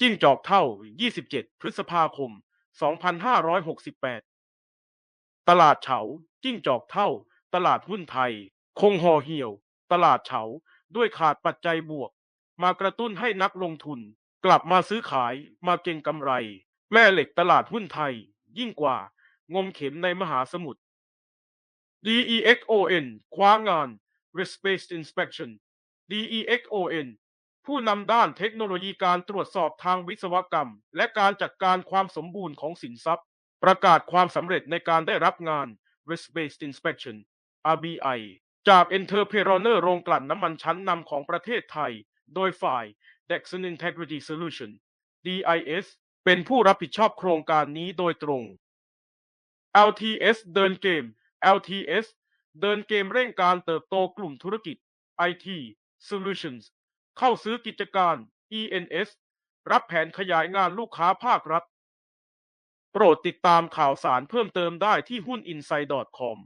จิ้งจอกเท่า 27 พฤษภาคม 2568 ตลาดเฉา จิ้งจอกเท่า ตลาดหุ้นไทย คงห่อเหี่ยว ตลาดเฉา ด้วยขาดปัจจัยบวก มากระตุ้นให้นักลงทุน กลับมาซื้อขาย มาเก็งกำไร แม่เหล็กตลาดหุ้นไทย ยิ่งกว่า งมเข็มในมหาสมุทร DEXON คว้างาน Risk Based Inspection DEXON ผู้นำด้านเทคโนโลยีการตรวจสอบทางวิศวกรรม และการจัดการความสมบูรณ์ของสินทรัพย์ ประกาศความสำเร็จในการได้รับงาน Risk Based Inspection RBI จาก Entrepreneur โรงกลั่นน้ำมันชั้นนำของประเทศไทย โดยฝ่าย Dexon Integrity Solution DIS เป็นผู้รับผิดชอบโครงการนี้โดยตรง LTS เดินเกม LTS เดินเกมเร่งการเติบโตกลุ่มธุรกิจ IT Solutions เข้าซื้อกิจการ ENS รับแผนขยายงานลูกค้าภาครัฐ โปรดติดตามข่าวสารเพิ่มเติมได้ที่หุ้น inside.com